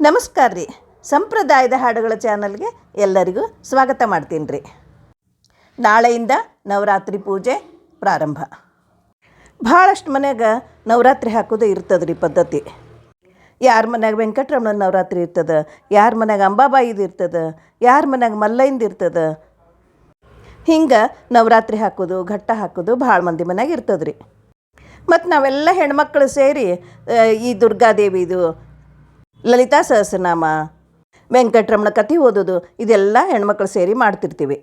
ನಮಸ್ಕಾರ ರೀ. ಸಂಪ್ರದಾಯದ ಹಾಡುಗಳ ಚಾನಲ್ಗೆ ಎಲ್ಲರಿಗೂ ಸ್ವಾಗತ ಮಾಡ್ತೀನಿ ರೀ. ನಾಳೆಯಿಂದ ನವರಾತ್ರಿ ಪೂಜೆ ಪ್ರಾರಂಭ. ಭಾಳಷ್ಟು ಮನೆಯಾಗ ನವರಾತ್ರಿ ಹಾಕೋದು ಇರ್ತದೆ ರೀ ಪದ್ಧತಿ. ಯಾರ ಮನ್ಯಾಗ ವೆಂಕಟರಮಣ ನವರಾತ್ರಿ ಇರ್ತದೆ, ಯಾರ ಮನ್ಯಾಗ ಅಂಬಾಬಾಯಿದು ಇರ್ತದೆ, ಯಾರ ಮನೆಯಾಗ ಮಲ್ಲೈಂದು ಇರ್ತದೆ. ಹಿಂಗೆ ನವರಾತ್ರಿ ಹಾಕೋದು, ಘಟ್ಟ ಹಾಕೋದು ಭಾಳ ಮಂದಿ ಮನೆಯಾಗ ಇರ್ತದೆ ರೀ ಮತ್ತು ನಾವೆಲ್ಲ ಹೆಣ್ಮಕ್ಳು ಸೇರಿ ಈ ದುರ್ಗಾದೇವಿದು ಲಲಿತಾ ಸಹಸ್ರನಾಮ, ವೆಂಕಟರಮಣ ಕಥೆ ಓದೋದು, ಇದೆಲ್ಲ ಹೆಣ್ಮಕ್ಳು ಸೇರಿ ಮಾಡ್ತಿರ್ತೀವಿ.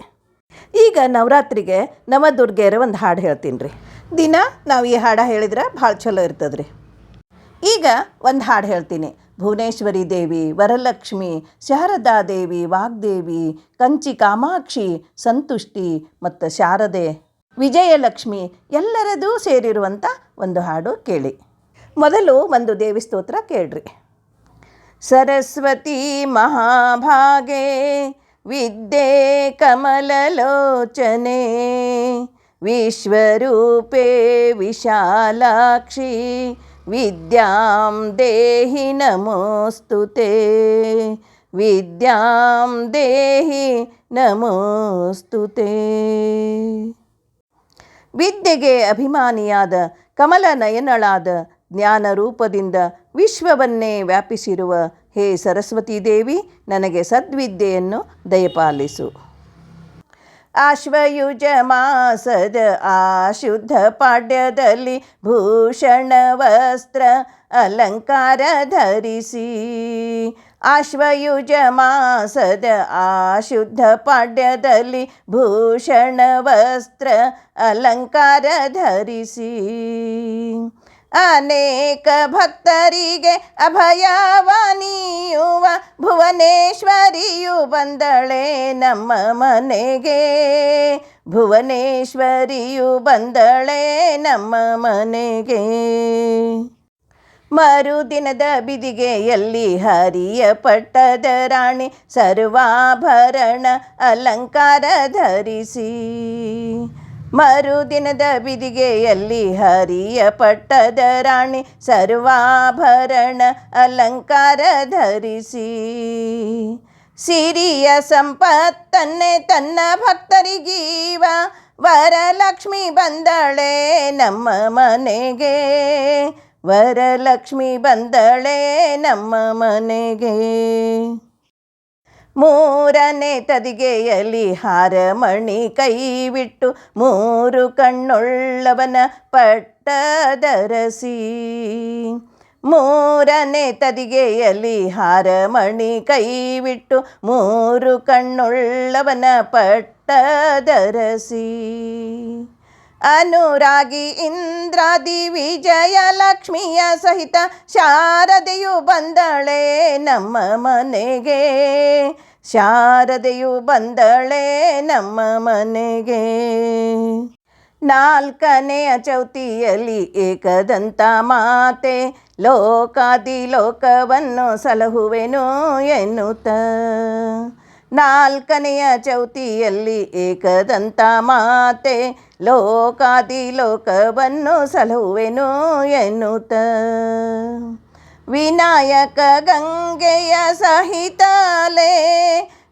ಈಗ ನವರಾತ್ರಿಗೆ ನವದುರ್ಗೆಯರ ಒಂದು ಹಾಡು ಹೇಳ್ತೀನಿ ರೀ. ದಿನ ನಾವು ಈ ಹಾಡು ಹೇಳಿದ್ರೆ ಭಾಳ ಚಲೋ ಇರ್ತದೆ ರೀ ಈಗ ಒಂದು ಹಾಡು ಹೇಳ್ತೀನಿ. ಭುವನೇಶ್ವರಿ ದೇವಿ, ವರಲಕ್ಷ್ಮಿ ಶಾರದಾದೇವಿ ವಾಗ್ದೇವಿ, ಕಂಚಿ ಕಾಮಾಕ್ಷಿ, ಸಂತುಷ್ಟಿ ಮತ್ತು ಶಾರದೆ, ವಿಜಯಲಕ್ಷ್ಮಿ ಎಲ್ಲರದೂ ಸೇರಿರುವಂಥ ಒಂದು ಹಾಡು ಕೇಳಿ. ಮೊದಲು ಒಂದು ದೇವಿ ಸ್ತೋತ್ರ ಕೇಳ್ರಿ. ಸರಸ್ವತಿ ಮಹಾಭಾಗೆ ವಿದ್ಯೆ ಕಮಲಲೋಚನೆ, ವಿಶ್ವರೂಪೆ ವಿಶಾಲಾಕ್ಷಿ, ವಿದ್ಯಾಂ ದೇಹಿ ನಮೋಸ್ತು ತೇ, ವಿದ್ಯಾಂ ದೇಹಿ ನಮೋಸ್ತು ವಿದ್ಯೆಗೆ ಅಭಿಮಾನಿಯಾದ ಕಮಲ ನಯನಳಾದ ಜ್ಞಾನ ರೂಪದಿಂದ ವಿಶ್ವವನ್ನೇ ವ್ಯಾಪಿಸಿರುವ ಹೇ ಸರಸ್ವತೀ ದೇವಿ, ನನಗೆ ಸದ್ವಿದ್ಯೆಯನ್ನು ದಯಪಾಲಿಸು. ಆಶ್ವಯುಜ ಮಾಸದ ಆಶುದ್ಧ ಪಾಡ್ಯದಲ್ಲಿ ಭೂಷಣ ವಸ್ತ್ರ ಅಲಂಕಾರ ಧರಿಸಿ. ಆಶ್ವಯುಜ ಮಾಸದ ಆಶುದ್ಧ ಪಾಡ್ಯದಲ್ಲಿ ಭೂಷಣ ವಸ್ತ್ರ ಅಲಂಕಾರ ಧರಿಸಿ. ಅನೇಕ ಭಕ್ತರಿಗೆ ಅಭಯವಾಣಿಯುವ ಭುವನೇಶ್ವರಿಯು ಬಂದಳೆ ನಮ್ಮ ಮನೆಗೆ. ಭುವನೇಶ್ವರಿಯು ಬಂದಳೆ ನಮ್ಮ ಮನೆಗೆ. ಮರುದಿನದ ಬಿದಿಗೆಯಲ್ಲಿ ಹರಿಯ ಪಟ್ಟದ ರಾಣಿ ಸರ್ವಾಭರಣ ಅಲಂಕಾರ ಧರಿಸಿ ಮರುದಿನದ ಬಿದಿಗೆಯಲ್ಲಿ ಹರಿಯ ಪಟ್ಟದ ರಾಣಿ ಸರ್ವಾಭರಣ ಅಲಂಕಾರ ಧರಿಸಿ. ಸಿರಿಯ ಸಂಪತ್ತನ್ನೇ ತನ್ನ ಭಕ್ತರಿಗೀವ, ವರಲಕ್ಷ್ಮಿ ಬಂದಳೆ ನಮ್ಮ ಮನೆಗೆ. ವರಲಕ್ಷ್ಮಿ ಬಂದಳೆ ನಮ್ಮ ಮನೆಗೆ. ಮೂರನೇ ತದಿಗೆಯಲ್ಲಿ ಹಾರಮಣಿ ಕೈವಿಟ್ಟು ಮೂರು ಕಣ್ಣುಳ್ಳವನ ಪಟ್ಟದರಸಿ. ಮೂರನೇ ತದಿಗೆಯಲ್ಲಿ ಹಾರಮಣಿ ಕೈವಿಟ್ಟು ಮೂರು ಕಣ್ಣುಳ್ಳವನ ಪಟ್ಟದರಸಿ. ಅನುರಾಗಿ ಇಂದ್ರಾದಿ ವಿಜಯ ಲಕ್ಷ್ಮಿಯ ಸಹಿತ ಶಾರದೆಯು ಬಂದಳೆ ನಮ್ಮ ಮನೆಗೆ. ಶಾರದೆಯು ಬಂದಳೆ ನಮ್ಮ ಮನೆಗೆ. ನಾಲ್ಕನೆಯ ಚೌತಿಯಲ್ಲಿ ಏಕದಂತ ಮಾತೆ ಲೋಕಾದಿ ಲೋಕವನ್ನು ಸಲಹುವೆನು ಎನ್ನುತ್ತ. ನಾಲ್ಕನೆಯ ಚೌತಿಯಲ್ಲಿ ಏಕದಂತ ಮಾತೆ ಲೋಕಾದಿ ಲೋಕವನ್ನು ಸಲಹುವೆನು ಎನ್ನುತ್ತ. ವಿನಾಯಕ ಗಂಗೆಯ ಸಹಿತಲೇ,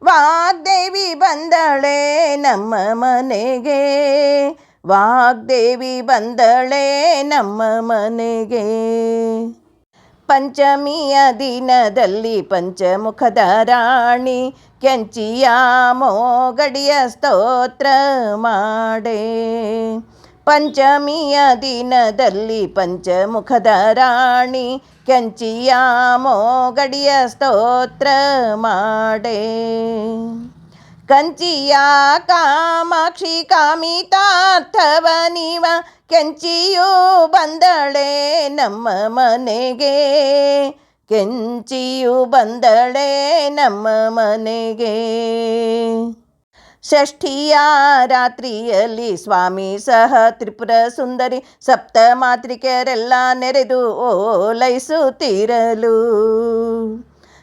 ವಾಗ್ದೇವಿ ಬಂದಳೆ ನಮ್ಮ ಮನೆಗೆ. ವಾಗ್ದೇವಿ ಬಂದಳೆ ನಮ್ಮ ಮನೆಗೆ. ಪಂಚಮಿಯ ದಿನದಲ್ಲಿ ಪಂಚಮುಖದ ರಾಣಿ ಕೆಂಚಿಯ ಮೋಗಡಿಯ ಸ್ತೋತ್ರ ಮಾಡೆ. ಪಂಚಮಿಯ ದಿನದಲ್ಲಿ ಪಂಚಮುಖದ ರಾಣಿ ಕೆಂಚಿಯ ಮೋಗಡಿಯ ಸ್ತೋತ್ರ ಮಾಡೆ. ಕಂಚಿಯ ಕಾಮಾಕ್ಷಿ ಕಾಮಿತಾರ್ಥವ ನೀವ ಕೆಂಚಿಯು ಬಂದಳೆ ನಮ್ಮ ಮನೆಗೆ. ಕೆಂಚಿಯು ಬಂದಳೆ ನಮ್ಮ ಮನೆಗೆ. ಷಷ್ಠಿಯ ರಾತ್ರಿಯಲ್ಲಿ ಸ್ವಾಮಿ ಸಹ ತ್ರಿಪುರ ಸುಂದರಿ ಸಪ್ತ ಮಾತ್ರಿಕೆಯರೆಲ್ಲ ನೆರೆದು ಓಲೈಸುತ್ತಿರಲು.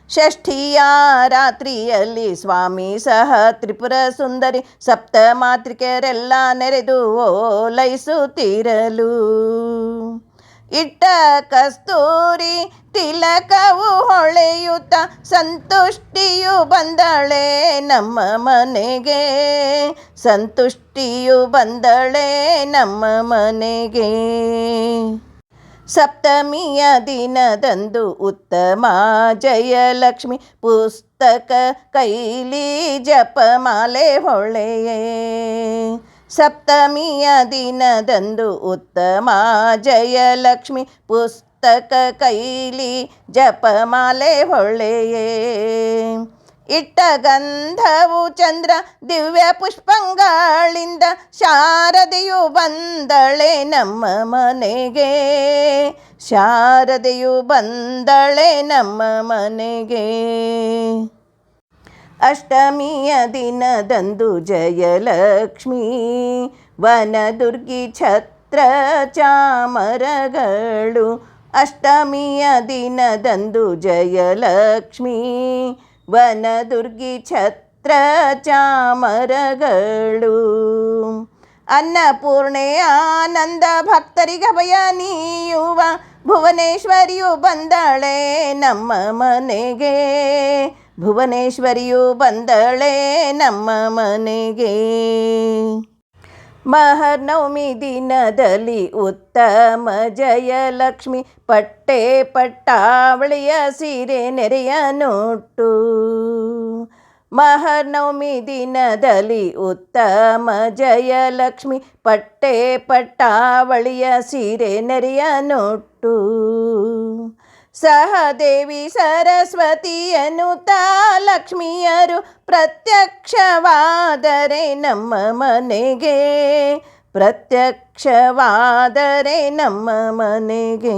ಷಷ್ಠಿಯ ರಾತ್ರಿಯಲ್ಲಿ ಸ್ವಾಮಿ ಸಹ ತ್ರಿಪುರ ಸುಂದರಿ ಸಪ್ತ ಮಾತ್ರಿಕೆಯರೆಲ್ಲ ನೆರೆದು ಓಲೈಸುತ್ತಿರಲು. ಇಟ್ಟ ಕಸ್ತೂರಿ ತಿಲಕವು ಹೊಳೆಯುತ್ತ ಸಂತುಷ್ಟಿಯು ಬಂದಳೆ ನಮ್ಮ ಮನೆಗೆ. ಸಂತುಷ್ಟಿಯು ಬಂದಳೆ ನಮ್ಮ ಮನೆಗೆ. ಸಪ್ತಮಿಯ ದಿನದಂದು ಉತ್ತಮ ಜಯಲಕ್ಷ್ಮಿ ಪುಸ್ತಕ ಕೈಲಿ ಜಪಮಾಲೆ ಹೊಳೆಯೇ. ಸಪ್ತಮಿಯ ದಿನದಂದು ಉತ್ತಮ ಜಯಲಕ್ಷ್ಮಿ ಪುಸ್ತಕ ಕೈಲಿ ಜಪಮಾಲೆ ಹೊಳೆಯೇ ಇಟ್ಟ ಗಂಧವು ಚಂದ್ರ ದಿವ್ಯ ಪುಷ್ಪಂಗಳಿಂದ ಶಾರದೆಯು ಬಂದಳೆ ನಮ್ಮ ಮನೆಗೆ. ಶಾರದೆಯು ಬಂದಳೆ ನಮ್ಮ ಮನೆಗೆ. ಅಷ್ಟಮಿಯ ದಿನದಂದು ಜಯಲಕ್ಷ್ಮಿ, ವನದುರ್ಗಿ ಛತ್ರ ಚಾಮರಗಳು. ಅಷ್ಟಮಿಯ ದಿನದಂದು ಜಯಲಕ್ಷ್ಮಿ, ವನದುರ್ಗಿ ಛತ್ರ ಚಾಮರಗಳು. ಅನ್ನಪೂರ್ಣೆ ಆನಂದ ಭಕ್ತರಿಗೆ ಭಯ ನೀಯುವ ಭುವನೇಶ್ವರಿಯು ಬಂದಳೆ ನಮ್ಮ ಮನೆಗೆ. ಭುವನೇಶ್ವರಿಯು ಬಂದಳೆ ನಮ್ಮ ಮನೆಗೆ. ಮಹರ್ನವಮಿ ದಿನದಲ್ಲಿ ಉತ್ತಮ ಜಯಲಕ್ಷ್ಮಿ ಪಟ್ಟೆ ಪಟ್ಟಾವಳಿಯ ಸೀರೆ ನೆರೆಯ ನೋಟು. ಮಹರ್ನವಮಿ ದಿನದಲ್ಲಿ ಉತ್ತಮ ಜಯಲಕ್ಷ್ಮಿ ಪಟ್ಟೆ ಪಟ್ಟಾವಳಿಯ ಸೀರೆ ನೆರೆಯ ನೋಟು. ಸಹದೇವಿ ಸರಸ್ವತಿಯನ್ನು ತಾ ಲಕ್ಷ್ಮಿಯರು ಪ್ರತ್ಯಕ್ಷವಾದರೆ ನಮ್ಮ ಮನೆಗೆ, ಪ್ರತ್ಯಕ್ಷವಾದರೆ ನಮ್ಮ ಮನೆಗೆ.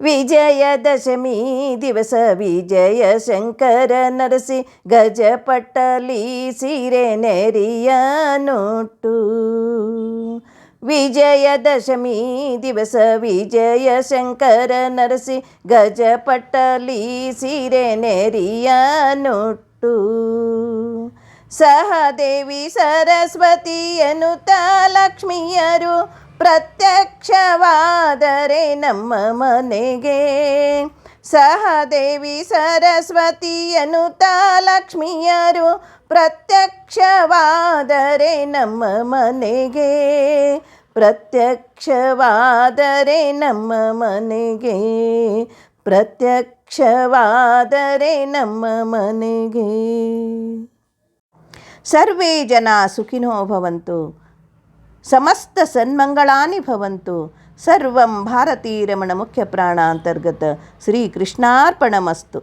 ವಿಜಯದಶಮಿ ದಿವಸ ವಿಜಯ ಶಂಕರ ನರಸಿ ಗಜಪಟ್ಟಲಿ ಸೀರೆ ನೆರಿಯ ನೋಟು. ವಿಜಯದಶಮಿ ದಿವಸ ವಿಜಯ ಶಂಕರ ನರಸಿ ಗಜಪಟ್ಟಲಿ ಸೀರೆ ನೆರಿಯ ನೊಟ್ಟು. ಸಹದೇವಿ ಸರಸ್ವತಿಯನು ಲಕ್ಷ್ಮಿಯರು ಪ್ರತ್ಯಕ್ಷವಾದರೆ ನಮ್ಮ ಮನೆಗೆ ಸಹದೇವಿ ದೇವಿ ಸರಸ್ವತಿಯನು ಲಕ್ಷ್ಮಿಯರು ಪ್ರತ್ಯಕ್ಷವಾದರೆ ನಮ್ಮ ಮನೆಗೆ. ಪ್ರತ್ಯಕ್ಷವಾದರೆ ನಮ್ಮ ಮನೆಗೆ. ಪ್ರತ್ಯಕ್ಷವಾದರೆ ನಮ್ಮ ಮನೆಗೆ. ಸರ್ವೇ ಜನ ಸುಖಿನೋ ಭವಂತು, ಸಮಸ್ತ ಸನ್ಮಂಗಳಾನಿ ಭವಂತು సర్వం భారతీరమణ ముఖ్య ప్రాణాంతర్గత శ్రీకృష్ణార్పణమస్తు